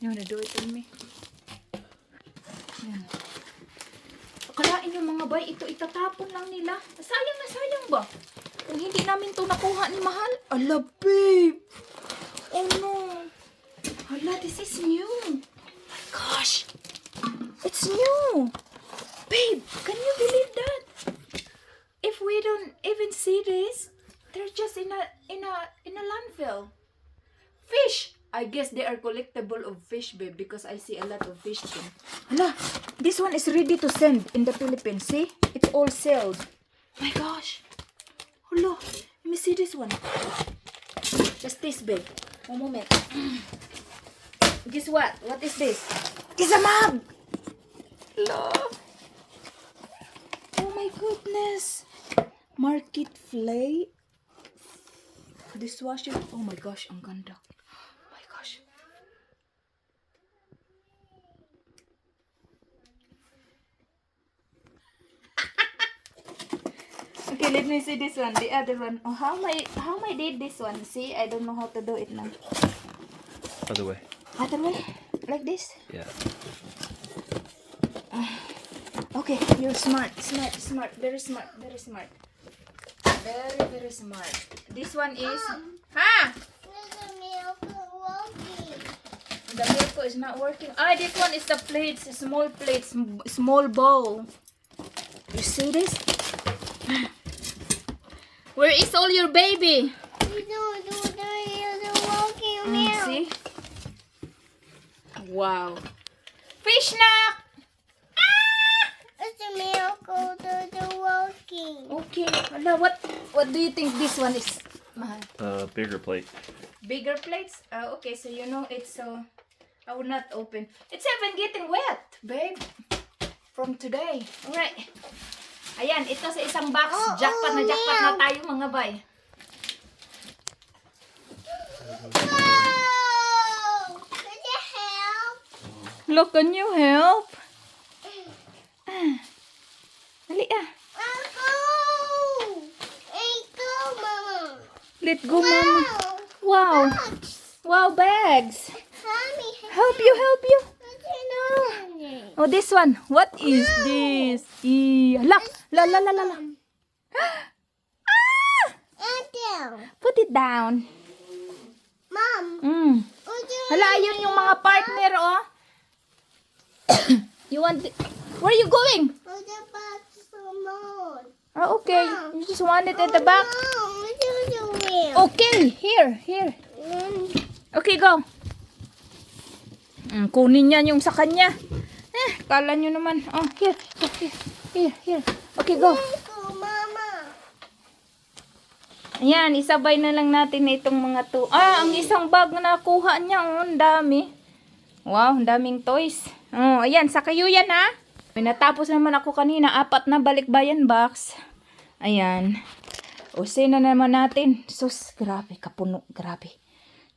You wanna do it with me? Yan. Akalain yung mga bay, ito itatapon lang nila. Sayang na sayang ba? Kung hindi namin to nakuha ni Mahal. Ala, babe! Oh no! Hala, this is new! Gosh! It's new! Babe, can you believe that? If we don't even see this, they're just in a in a in a landfill. Fish! I guess they are collectible of fish, babe, because I see a lot of fish too. Hala, this one is ready to send in the Philippines. See? It's all sealed. My gosh. Hala, let me see this one. Just this, babe. One moment. Guess what? What is this? It's a mug! Love. Oh my goodness. Market Flay. Dishwasher. Oh my gosh, ang ganda. Oh my gosh. okay, let me see this one. The other one. Oh, how my how my did this one? See, I don't know how to do it now. Other way. Other way, like this. Yeah. Okay, you're smart, smart, smart, very smart, very smart. Very, very smart. This one is... Ha! The milk is not working. Ah, this one is the plates, small plates, small bowl. You see this? Where is all your baby? Mm, see? Wow. Fish snack! Ah! It's a miracle, do, do, walking. Okay. Now, what what do you think this one is? Mahal. Uh, bigger plate. Bigger plates? Uh, okay, so you know it's so... I will not open. It's even getting wet, babe. From today. Alright. Ayan, ito sa isang box. Oh, jackpot na jackpot na tayo mga bay. Look, can you help? Ah. Dali ah. Let go, mama. Wow. Wow, bags. Help you, help you. Oh, this one. What is this? E la, la, la, la, la, la. Put it down. Mom, Mm. Hala, yun yung mga partner, oh. you want... the- Where are you going? put the more. Oh, okay. You just want it at the back? Mom, you doing? Okay, here, here. Okay, go. Mm, kunin niya yung sa kanya. Eh, kala nyo naman. Oh, here, here, here, here. Okay, go. Ayan, isabay na lang natin na itong mga to. Ah, ang isang bag na nakuha niya. Oh, ang dami. Wow, ang daming toys. Oh, ayan, sa kayo yan ha. May natapos naman ako kanina. Apat na balikbayan box. Ayan. O, na naman natin. Sus, grabe, kapuno, grabe.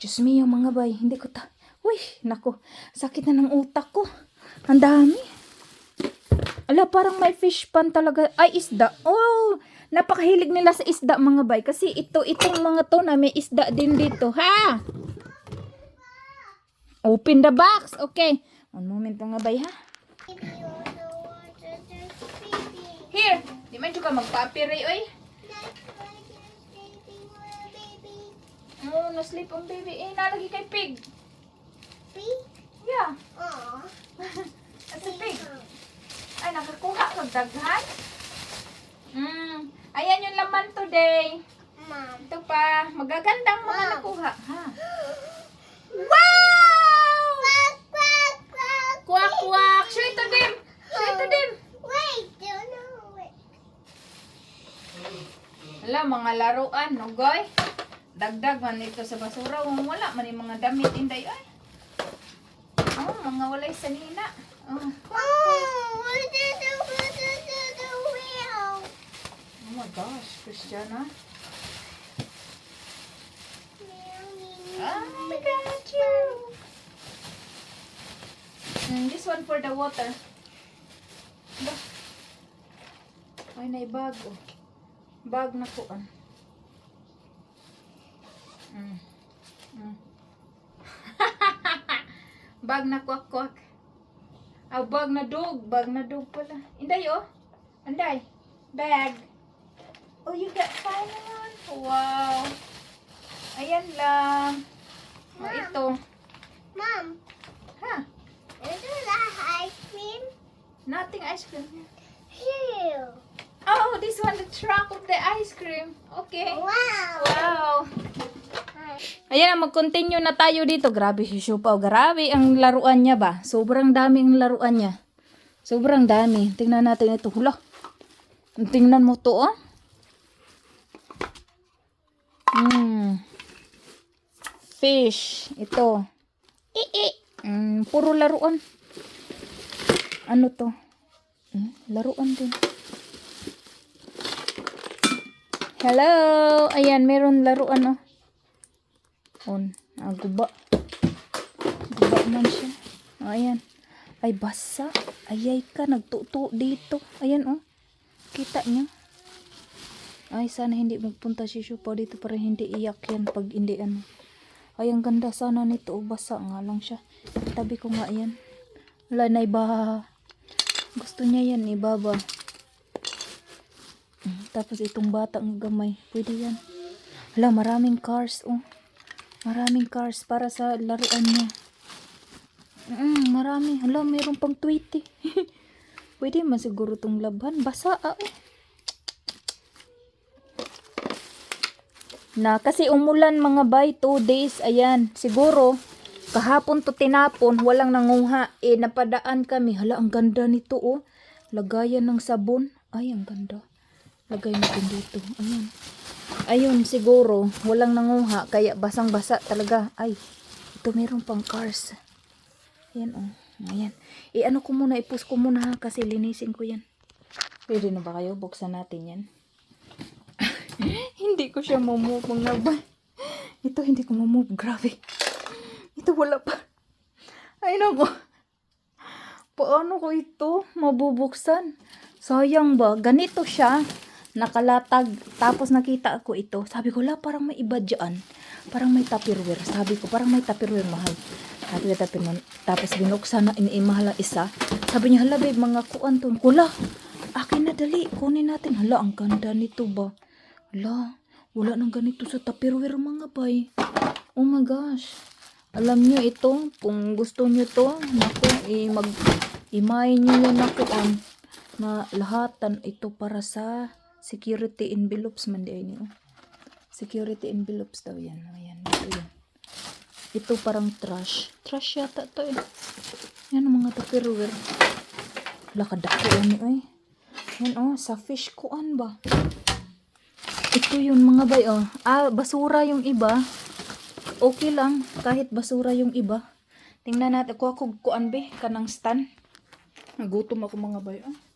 Diyos mio, mga bay, hindi ko ta... Uy, nako, sakit na ng utak ko. Ang dami. Ala, parang may fish pan talaga. Ay, isda. Oh, napakahilig nila sa isda, mga bay. Kasi ito, itong mga to na may isda din dito. Ha? Open the box. Okay. One moment, mga bay, ha? Here. Di man ka magpapiri, oy. Oh, na-sleep ang baby. Eh, nalagi kay pig. Pig? Yeah. Aw. That's a pig. Ay, nakakuha ka daghan. Mm. Ayan yung laman today. Mom. Ito pa. Magagandang mga nakuha. Ha? Wow! Quack, quack, quack. Kwak, kwak. Show it to them. Show it to them. Wait, don't know it. Wala, mga laruan, no, goy? Dagdag man ito sa basura. Wala man yung mga damit, inday, ay. Oh, mga walay sanina. Oh, Oh, the, what did the, wheel? oh my gosh, Christiana. I got you. Mm, this one for the water. Ba? Ay, na bag, oh. Na ko, ah. Mm. Mm. Bag na kwak-kwak. Ah, bag na dog. Bag na dog pala. Inday, oh. Anday. Bag. Oh, you got fun naman. Wow. Ayan lang. Oh, ito. Mom, Ha? is that ice cream? Nothing ice cream. Here. Oh, this one, the truck of the ice cream. Okay. Wow. Wow. Ayan, mag-continue na tayo dito. Grabe si Shupaw. Grabe ang laruan niya ba? Sobrang dami ang laruan niya. Sobrang dami. Tingnan natin ito. Hula. Tingnan mo to, oh. Hmm. Fish. Ito. Ii. Mm, puro laruan. Ano to? Hmm, laruan din. Hello! Ayan, meron laruan, oh. On. Ah, guba. Man siya. Oh, ayan. Ay, basa. Ayay ka, nagtuto dito. Ayan, oh. Kita niyo. Ay, sana hindi magpunta si Shupa dito para hindi iyak yan pag hindi ano. Ay, ang ganda sana nito. Oh, basa nga lang siya. Tabi ko nga yan. Wala na iba. Gusto niya yan, ibaba. Mm, Tapos itong bata ng gamay. Pwede yan. Hala, maraming cars, oh. Maraming cars para sa laruan niya. Mm, marami. Hala, mayroon pang 20. Pwede man siguro tong labhan. Basa, ah, oh. Na, kasi umulan mga bay, 2 days, ayan. Siguro, kahapon to tinapon, walang nanguha. Eh, napadaan kami. Hala, ang ganda nito, oh. Lagayan ng sabon. Ay, ang ganda. Lagay natin dito. Ayan. Ayun, siguro, walang nanguha, kaya basang-basa talaga. Ay, ito meron pang cars. Ayan, oh. Ayan. E, ano ko muna, ipus ko muna kasi linisin ko yan. Pwede na ba kayo? Buksan natin yan. hindi ko siya mamove mga ba. Ito, hindi ko mamove. Grabe. Ito, wala pa. Ay, nako. Paano ko ito mabubuksan? Sayang ba? Ganito siya. Nakalatag. Tapos nakita ako ito. Sabi ko, la, parang may iba dyan. Parang may tupperware. Sabi ko, parang may tupperware mahal. Sabi ko, tupperware. Tapos binuksan na iniimahal ang isa. Sabi niya, hala, babe, mga kuan to. Kula, akin na dali. Kunin natin. Hala, ang ganda nito ba? Hala, wala nang ganito sa tupperware mga bay. Oh my gosh. Alam nyo ito, kung gusto nyo to, naku, i mag imay nyo yan ako on na lahatan ito para sa security envelopes man di niyo. Security envelopes daw yan. Ayan, ito yan. Ito parang trash. Trash yata to eh. Yan ang mga tupperware. Lakadako yan eh. Yan oh, sa fish kuan ba? Ito yun mga bay oh. Ah, basura yung iba. Okay lang kahit basura yung iba. Tingnan natin ko ako kuan be kanang stand. Nagutom ako mga bay oh.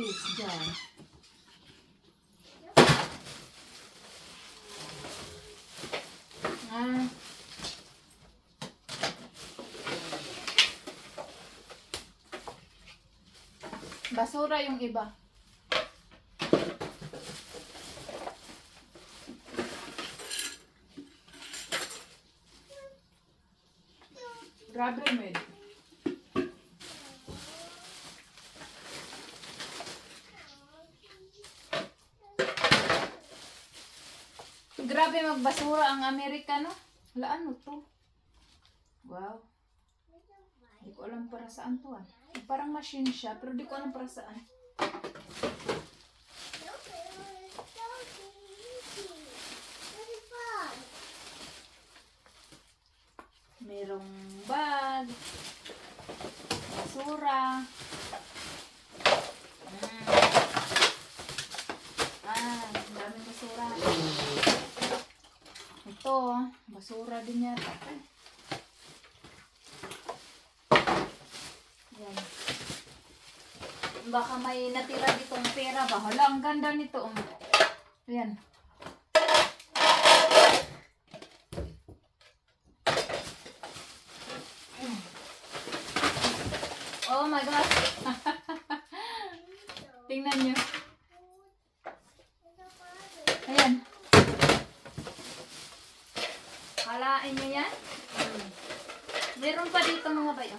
Cookies dyan. Ah. Basura yung iba. Grabe, med. Grabe magbasura ang Amerikano. Wala ano to? Wow. Hindi ko alam para saan to ah. Parang machine siya, pero di ko alam para saan. Merong bag, basura. Wala din yata. Yan. Baka may natira ditong pera ba? Hala, ang ganda nito. Oh. Um. Yan. Oh my gosh. Tingnan nyo. Kalain nyo yan? Meron pa dito mga bayo.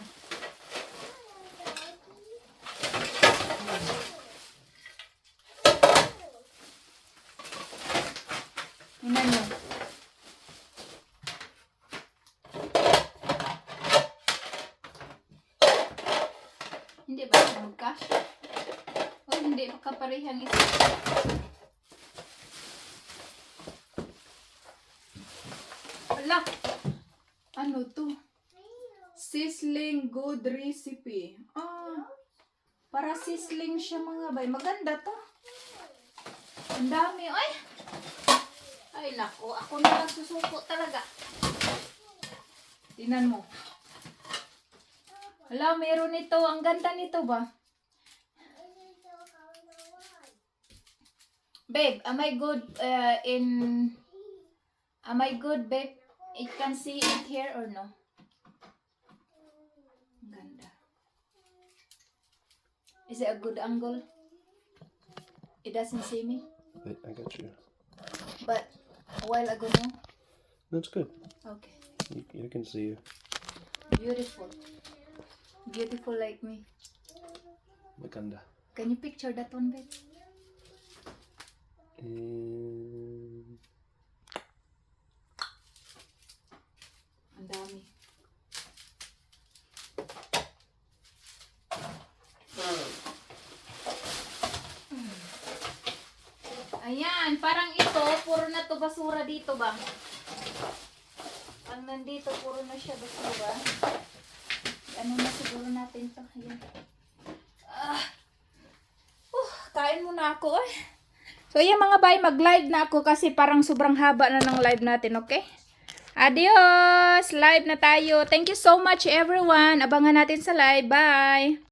Tingnan nyo. Hindi ba mag-cash? O hindi makaparehang isa. Ala! Ano to? Sizzling good recipe. Ah, para sizzling siya mga bay. Maganda to. Ang dami. Ay! Ay, nako. Ako na lang susuko talaga. Tingnan mo. Wala, meron nito. Ang ganda nito ba? Babe, am I good uh, in... Am I good, babe? It can see it here or no? Is it a good angle? It doesn't see me? I, I got you. But a while ago, no? That's good. Okay. You, you can see you. Beautiful. Beautiful like me. Maganda. Can you picture that one, babe? Ang dami. Ayan, parang ito, puro na to basura dito ba? Pag nandito, puro na siya basura. Ano na siguro natin to? Ayan. Ah. Uh, kain muna ako eh. So, yan mga bay, mag-live na ako kasi parang sobrang haba na ng live natin, okay? Adios! Live na tayo. Thank you so much everyone. Abangan natin sa live. Bye!